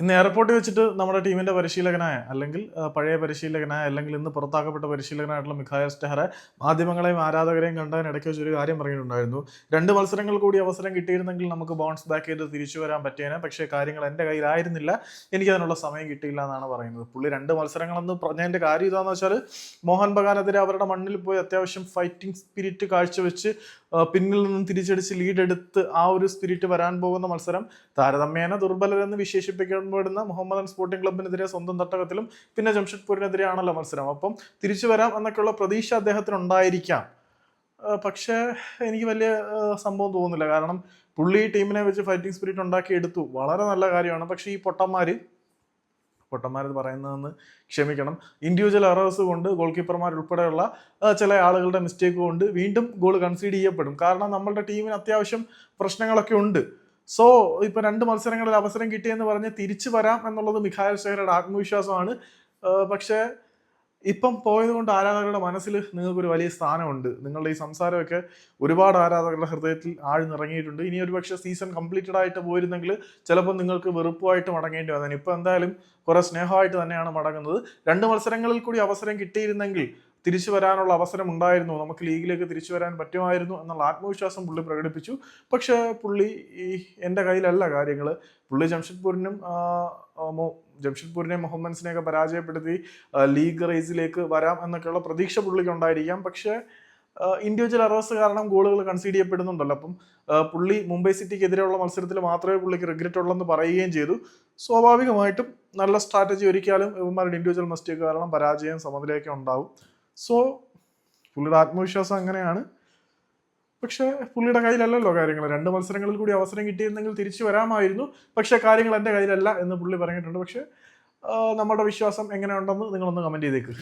ഇന്ന് എയർപോർട്ടിൽ വെച്ചിട്ട് നമ്മുടെ ടീമിന്റെ പരിശീലകനായ അല്ലെങ്കിൽ പഴയ പരിശീലകനായ അല്ലെങ്കിൽ ഇന്ന് പുറത്താക്കപ്പെട്ട പരിശീലകനായിട്ടുള്ള മിഖായൽ സ്റ്റെഹറെ മാധ്യമങ്ങളെയും ആരാധകരെയും കണ്ടതിന് ഇടയ്ക്ക് വെച്ചൊരു കാര്യം പറഞ്ഞിട്ടുണ്ടായിരുന്നു. രണ്ട് മത്സരങ്ങൾ കൂടി അവസരം കിട്ടിയിരുന്നെങ്കിൽ നമുക്ക് ബൗൺസ് ബാക്ക് ചെയ്ത് തിരിച്ചു വരാൻ പറ്റിയേനെ. പക്ഷേ കാര്യങ്ങൾ എന്റെ കയ്യിലായിരുന്നില്ല. എനിക്ക് അതിനുള്ള സമയം കിട്ടിയില്ല എന്നാണ് പറയുന്നത്. പുള്ളി രണ്ട് മത്സരങ്ങളെന്ന് പറഞ്ഞതിന്റെ കാര്യം ഇതാണെന്ന് വെച്ചാൽ മോഹൻ ബഗാനെതിരെ അവരുടെ മണ്ണിൽ പോയി അത്യാവശ്യം ഫൈറ്റിംഗ് സ്പിരിറ്റ് കാഴ്ചവെച്ച് പിന്നിൽ നിന്നും തിരിച്ചടിച്ച് ലീഡ് എടുത്ത് ആ ഒരു സ്പിരിറ്റ് വരാൻ പോകുന്ന മത്സരം താരതമ്യേന ദുർബലരെന്ന് വിശേഷിപ്പിക്കപ്പെടുന്ന മുഹമ്മദൻ സ്പോർട്ടിംഗ് ക്ലബിനെതിരെ സ്വന്തം തട്ടകത്തിലും പിന്നെ ജംഷഡ്പൂരിനെതിരെയാണല്ലോ മത്സരം. അപ്പം തിരിച്ചു വരാം എന്നൊക്കെയുള്ള പ്രതീക്ഷ അദ്ദേഹത്തിന് ഉണ്ടായിരിക്കാം പക്ഷേ എനിക്ക് വലിയ സംഭവം തോന്നുന്നില്ല. കാരണം പുള്ളി ടീമിനെ വെച്ച് ഫൈറ്റിംഗ് സ്പിരിറ്റ് ഉണ്ടാക്കി എടുത്തു. വളരെ നല്ല കാര്യമാണ്. പക്ഷേ ഈ പൊട്ടന്മാർ പൊട്ടന്മാരെന്ന് പറയുന്നതെന്ന് ക്ഷമിക്കണം. ഇൻഡിവിജ്വൽ എറേഴ്സ് കൊണ്ട് ഗോൾ കീപ്പർമാർ ഉൾപ്പെടെയുള്ള ചില ആളുകളുടെ മിസ്റ്റേക്ക് കൊണ്ട് വീണ്ടും ഗോൾ കൺസീഡ് ചെയ്യപ്പെടും. കാരണം നമ്മളുടെ ടീമിന് അത്യാവശ്യം പ്രശ്നങ്ങളൊക്കെ ഉണ്ട്. സോ ഇപ്പൊ രണ്ട് മത്സരങ്ങളിൽ അവസരം കിട്ടിയെന്ന് പറഞ്ഞ് തിരിച്ചു വരാം എന്നുള്ളത് മിഖായൽ ഷെഹറുടെ ആത്മവിശ്വാസമാണ്. പക്ഷെ ഇപ്പം പോയത് കൊണ്ട് ആരാധകരുടെ മനസ്സിൽ നിങ്ങൾക്കൊരു വലിയ സ്ഥാനമുണ്ട്. നിങ്ങളുടെ ഈ സംസാരമൊക്കെ ഒരുപാട് ആരാധകരുടെ ഹൃദയത്തിൽ ആഴ്ന്നിറങ്ങിയിട്ടുണ്ട്. ഇനി ഒരു പക്ഷേ സീസൺ കംപ്ലീറ്റഡ് ആയിട്ട് പോയിരുന്നെങ്കിൽ ചിലപ്പോൾ നിങ്ങൾക്ക് വെറുപ്പുമായിട്ട് മടങ്ങേണ്ടി വന്നേനെ. ഇപ്പം എന്തായാലും കുറെ സ്നേഹമായിട്ട് തന്നെയാണ് മടങ്ങുന്നത്. രണ്ട് മത്സരങ്ങളിൽ കൂടി അവസരം കിട്ടിയിരുന്നെങ്കിൽ തിരിച്ചു വരാനുള്ള അവസരം ഉണ്ടായിരുന്നു. നമുക്ക് ലീഗിലേക്ക് തിരിച്ചു വരാൻ പറ്റുമായിരുന്നു എന്നുള്ള ആത്മവിശ്വാസം പുള്ളി പ്രകടിപ്പിച്ചു. പക്ഷേ പുള്ളി ഈ എന്റെ കയ്യിലല്ല കാര്യങ്ങൾ പുള്ളി ജംഷഡ്പൂരിനും ജംഷഡ്പൂരിനെ മുഹമ്മൻസിനെയൊക്കെ പരാജയപ്പെടുത്തി ലീഗ് റേസിലേക്ക് വരാം എന്നൊക്കെയുള്ള പ്രതീക്ഷ പുള്ളിക്ക് ഉണ്ടായിരിക്കാം. പക്ഷേ ഇൻഡിവിജ്വൽ അറേഴ്സ് കാരണം ഗോളുകൾ കൺസീഡ് ചെയ്യപ്പെടുന്നുണ്ടല്ലോ. അപ്പം പുള്ളി മുംബൈ സിറ്റിക്കെതിരെയുള്ള മത്സരത്തിൽ മാത്രമേ പുള്ളിക്ക് റിഗ്രറ്റ് ഉള്ളെന്ന് പറയുകയും ചെയ്തു. സ്വാഭാവികമായിട്ടും നല്ല സ്ട്രാറ്റജി ഒരിക്കലും ഇവന്മാരുടെ ഇൻഡിവിജ്വൽ മിസ്റ്റേക്ക് കാരണം പരാജയം സമനിലയൊക്കെ ഉണ്ടാവും. സോ പുള്ളിയുടെ ആത്മവിശ്വാസം അങ്ങനെയാണ്. പക്ഷേ പുള്ളിയുടെ കയ്യിലല്ലല്ലോ കാര്യങ്ങൾ രണ്ട് മത്സരങ്ങളിൽ കൂടി അവസരം കിട്ടിയിരുന്നെങ്കിൽ തിരിച്ചു വരാമായിരുന്നു. പക്ഷേ കാര്യങ്ങൾ എന്റെ കയ്യിലല്ല എന്ന് പുള്ളി പറഞ്ഞിട്ടുണ്ട്. പക്ഷേ നമ്മുടെ വിശ്വാസം എങ്ങനെയുണ്ടെന്ന് നിങ്ങളൊന്ന് കമന്റ് ചെയ്തേക്ക്.